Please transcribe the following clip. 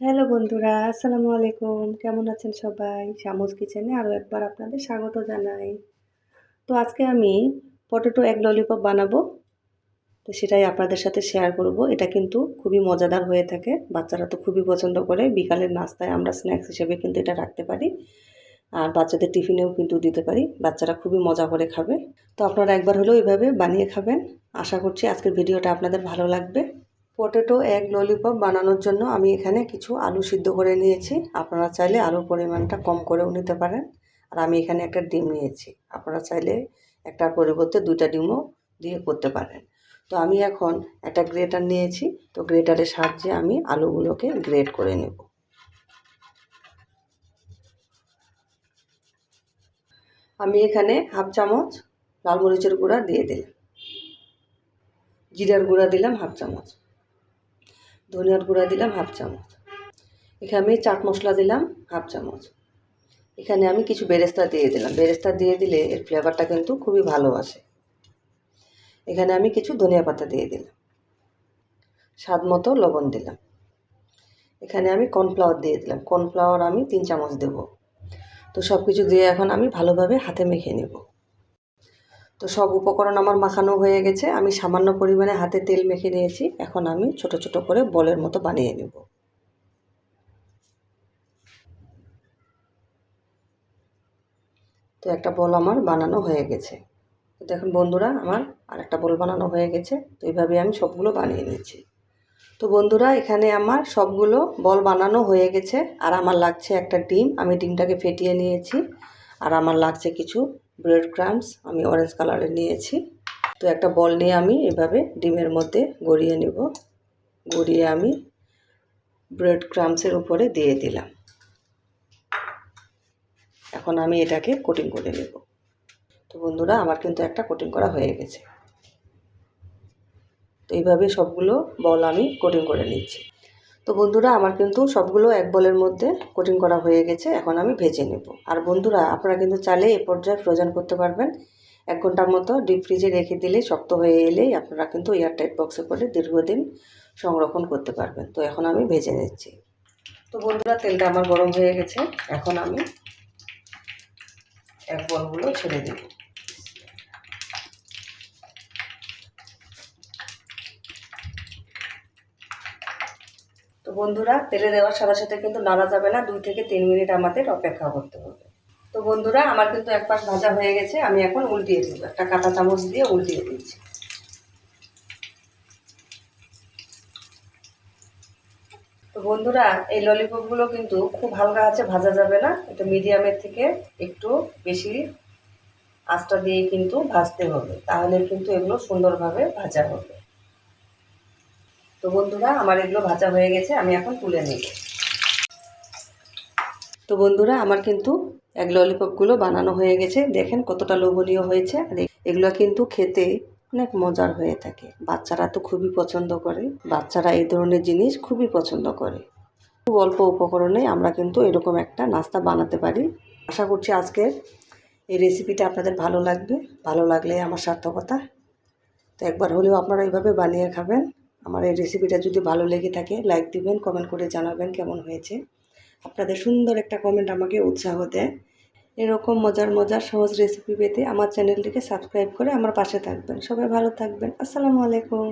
Hello বন্ধুরা, আসসালামু আলাইকুম। কেমন আছেন সবাই? শামুজ কিচেনে আরও একবার আপনাদের স্বাগত জানাই। তো আজকে আমি পটেটো এক ললিপপ বানাবো। তো সেটাই আপনাদের সাথে শেয়ার করব। এটা কিন্তু খুবই মজাদার হয়ে থাকে। বাচ্চারা তো খুবই পছন্দ করে। বিকালের নাস্তায় আমরা স্ন্যাক্স হিসেবে কিন্তু এটা রাখতে পারি। আর বাচ্চাদের টিফিনেও কিন্তু দিতে পারি। বাচ্চারা খুবই মজা করে খাবে। তো আপনারা একবার হলেও এইভাবে বানিয়ে খাবেন। আশা করছি আজকের ভিডিওটা আপনাদের ভালো লাগবে। পটেটো এগ ললিপপ বানানোর জন্য আমি এখানে কিছু আলু সিদ্ধ করে নিয়েছি। আপনারা চাইলে আলুর পরিমাণটা কম করেও নিতে পারেন। আর আমি এখানে একটা ডিম নিয়েছি। আপনারা চাইলে একটার পরিবর্তে দুইটা ডিমও দিয়ে করতে পারেন। তো আমি এখন একটা গ্রেটার নিয়েছি। তো গ্রেটারের সাহায্যে আমি আলুগুলোকে গ্রেট করে নেব। আমি এখানে হাফ চামচ লাল মরিচের গুঁড়া দিয়ে দিলাম। জিরার গুঁড়া দিলাম হাফ চামচ। ধনিয়ার গুঁড়া দিলাম হাফ চামচ। এখানে আমি চাট মশলা দিলাম হাফ চামচ। এখানে আমি কিছু বেরেস্তা দিয়ে দিলাম। বেরেস্তা দিয়ে দিলে এর ফ্লেভারটা কিন্তু খুবই ভালো আসে। এখানে আমি কিছু ধনিয়া পাতা দিয়ে দিলাম। স্বাদ মতো লবণ দিলাম। এখানে আমি কর্নফ্লাওয়ার দিয়ে দিলাম। কর্নফ্লাওয়ার আমি তিন চামচ দেব। তো সব কিছু দিয়ে এখন আমি ভালোভাবে হাতে মেখে নেব। তো সব উপকরণ আমার মাখানো হয়ে গেছে। আমি সামান্য পরিমাণে হাতে তেল মেখে নিয়েছি। এখন আমি ছোট ছোট করে বলের মতো বানিয়ে নেব। তো একটা বল আমার বানানো হয়ে গেছে। তো দেখুন বন্ধুরা, আমার আর একটা বল বানানো হয়ে গেছে। তো এইভাবে আমি সবগুলো বানিয়ে নিয়েছি। তো বন্ধুরা, এখানে আমার সবগুলো বল বানানো হয়ে গেছে। আর আমার লাগছে একটা ডিম। আমি ডিমটাকে ফেটিয়ে নিয়েছি। আর আমার লাগছে কিছু ব্রেড ক্রামস আমি অরেঞ্জ কালারের নিয়েছি। তো একটা বল নিয়ে আমি এভাবে ডিমের মধ্যে গড়িয়ে নেব। গড়িয়ে আমি ব্রেড ক্রামসের উপরে দিয়ে দিলাম। এখন আমি এটাকে কোটিং করে নেব। তো বন্ধুরা, আমার কিন্তু একটা কোটিং করা হয়ে গেছে। তো এইভাবে সবগুলো বল আমি কোটিং করে নিচ্ছি। তো বন্ধুরা, আমার কিন্তু সবগুলো এক বলের মধ্যে কোটিং করা হয়ে গেছে, এখন আমি ভেজে নেব। আর বন্ধুরা, আপনারা কিন্তু চাইলে এ পর্যায়ে ফ্রোজেন করতে পারবেন। এক ঘণ্টার মতো ডিপ ফ্রিজে রেখে দিলে শক্ত হয়ে এলেই আপনারা কিন্তু এয়ারটাইট বক্সে করে দীর্ঘদিন সংরক্ষণ করতে পারবেন। তো এখন আমি ভেজে নিচ্ছি। তো বন্ধুরা, তেলটা আমার গরম হয়ে গেছে। এখন আমি এক বলগুলো ছেড়ে দেবো। তো বন্ধুরা, তেলে দেওয়ার সাথে সাথে কিন্তু নাড়া যাবে না, দুই থেকে তিন মিনিট আমাদের অপেক্ষা করতে হবে। তো বন্ধুরা, আমার কিন্তু এক পাশ ভাজা হয়ে গেছে, আমি এখন উল্টিয়ে দেবো। একটা কাঁটা চামচ দিয়ে উল্টিয়ে দিচ্ছি। তো বন্ধুরা, এই ললিপপগুলো কিন্তু খুব হালকা আছে, ভাজা যাবে না। একটু মিডিয়ামের থেকে একটু বেশি আঁচটা দিয়ে কিন্তু ভাজতে হবে। তাহলে কিন্তু এগুলো সুন্দরভাবে ভাজা হবে। তো বন্ধুরা, আমার এগুলো ভাজা হয়ে গেছে, আমি এখন তুলে নিই তো বন্ধুরা, আমার কিন্তু এক ললিপপগুলো বানানো হয়ে গেছে। দেখেন কতটা লোভনীয় হয়েছে। আর এগুলো কিন্তু খেতে অনেক মজার হয়ে থাকে। বাচ্চারা তো খুবই পছন্দ করে। বাচ্চারা এই ধরনের জিনিস খুবই পছন্দ করে। খুব অল্প উপকরণে আমরা কিন্তু এরকম একটা নাস্তা বানাতে পারি। আশা করছি আজকের এই রেসিপিটা আপনাদের ভালো লাগবে। ভালো লাগলে আমার সার্থকতা। তো একবার হলেও আপনারা এইভাবে বানিয়ে খাবেন। আমার এই রেসিপিটা যদি ভালো লেগে থাকে লাইক দিবেন কমেন্ট করে জানাবেন কেমন হয়েছে। আপনাদের সুন্দর একটা কমেন্ট আমাকে উৎসাহ দেয়। এরকম মজার মজার, সহজ রেসিপি পেতে আমার চ্যানেলটিকে সাবস্ক্রাইব করে আমার পাশে থাকবেন। সবাই ভালো থাকবেন। আসসালামু আলাইকুম।